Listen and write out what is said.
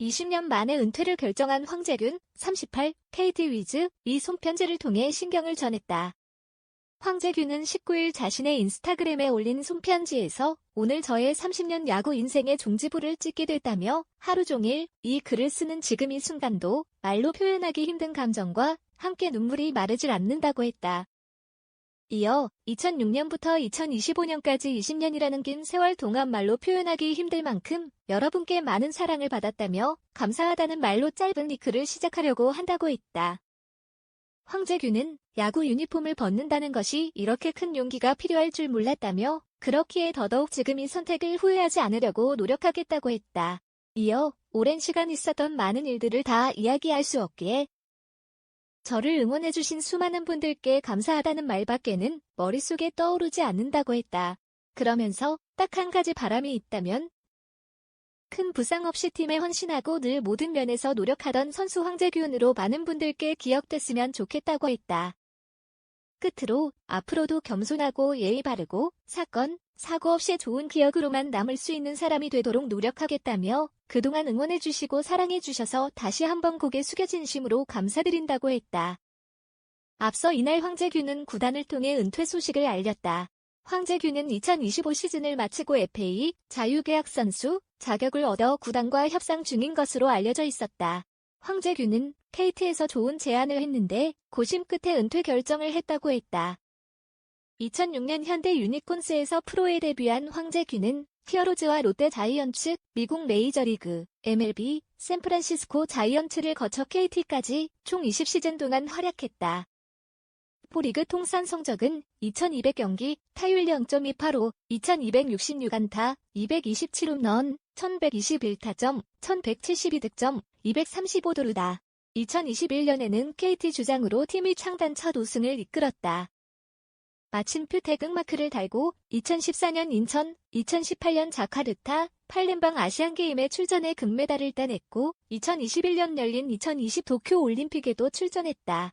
20년 만에 은퇴를 결정한 황재균, 38, KT 위즈, 이 손편지를 통해 신경을 전했다. 황재균은 19일 자신의 인스타그램에 올린 손편지에서 오늘 저의 30년 야구 인생의 종지부를 찍게 됐다며 하루 종일 이 글을 쓰는 지금 이 순간도 말로 표현하기 힘든 감정과 함께 눈물이 마르질 않는다고 했다. 이어 2006년부터 2025년까지 20년이라는 긴 세월 동안 말로 표현하기 힘들 만큼 여러분께 많은 사랑을 받았다며 감사하다는 말로 짧은 이 글을 시작하려고 한다고 했다. 황재균은 야구 유니폼을 벗는다는 것이 이렇게 큰 용기가 필요할 줄 몰랐다며 그렇기에 더더욱 지금 이 선택을 후회하지 않으려고 노력하겠다고 했다. 이어 오랜 시간 있었던 많은 일들을 다 이야기할 수 없기에 저를 응원해주신 수많은 분들께 감사하다는 말밖에는 머릿속에 떠오르지 않는다고 했다. 그러면서 딱 한 가지 바람이 있다면 큰 부상 없이 팀에 헌신하고 늘 모든 면에서 노력하던 선수 황재균으로 많은 분들께 기억됐으면 좋겠다고 했다. 끝으로 앞으로도 겸손하고 예의 바르고 사건, 사고 없이 좋은 기억으로만 남을 수 있는 사람이 되도록 노력하겠다며 그동안 응원해주시고 사랑해주셔서 다시 한번 고개 숙여 진심으로 감사드린다고 했다. 앞서 이날 황재균은 구단을 통해 은퇴 소식을 알렸다. 황재균은 2025 시즌을 마치고 FA 자유계약 선수 자격을 얻어 구단과 협상 중인 것으로 알려져 있었다. 황재균은 KT에서 좋은 제안을 했는데 고심 끝에 은퇴 결정을 했다고 했다. 2006년 현대 유니콘스에서 프로에 데뷔한 황재균은 히어로즈와 롯데 자이언츠, 미국 메이저리그, MLB, 샌프란시스코 자이언츠를 거쳐 KT까지 총 20시즌 동안 활약했다. 포리그 통산 성적은 2200경기, 타율 0.285, 2266안타, 227홈런, 1121타점, 1172득점, 235도루다. 2021년에는 KT 주장으로 팀이 창단 첫 우승을 이끌었다. 마침표 태극마크를 달고 2014년 인천, 2018년 자카르타, 팔렘방 아시안게임에 출전해 금메달을 따냈고 2021년 열린 2020 도쿄 올림픽에도 출전했다.